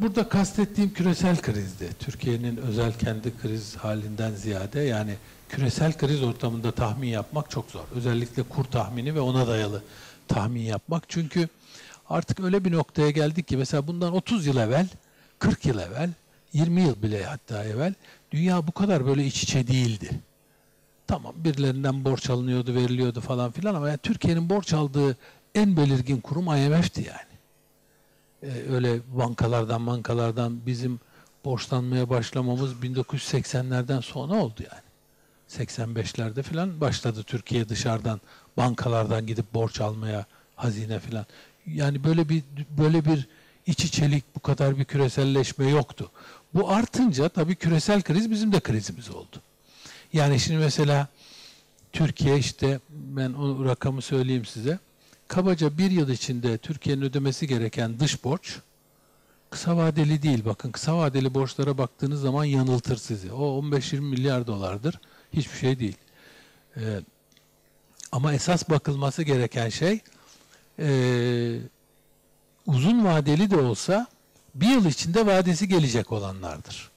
Burada kastettiğim küresel krizdi. Türkiye'nin özel kendi kriz halinden ziyade yani küresel kriz ortamında tahmin yapmak çok zor. Özellikle kur tahmini ve ona dayalı tahmin yapmak. Çünkü artık öyle bir noktaya geldik ki mesela bundan 30 yıl evvel, 40 yıl evvel, 20 yıl bile hatta evvel dünya bu kadar böyle iç içe değildi. Tamam birilerinden borç alınıyordu, veriliyordu falan filan ama yani Türkiye'nin borç aldığı en belirgin kurum IMF'ti yani. Ee, öyle bankalardan bankalardan bizim borçlanmaya başlamamız 1980'lerden sonra oldu yani. 85'lerde falan başladı Türkiye dışarıdan bankalardan gidip borç almaya hazine falan. Yani böyle bir böyle bir iç içelik bu kadar bir küreselleşme yoktu. Bu artınca tabii küresel kriz bizim de krizimiz oldu. Yani şimdi mesela Türkiye işte ben o rakamı söyleyeyim size. Kabaca bir yıl içinde Türkiye'nin ödemesi gereken dış borç kısa vadeli değil. Bakın kısa vadeli borçlara baktığınız zaman yanıltır sizi. O 15-20 milyar dolardır. Hiçbir şey değil. Ee, ama esas bakılması gereken şey ee, uzun vadeli de olsa bir yıl içinde vadesi gelecek olanlardır.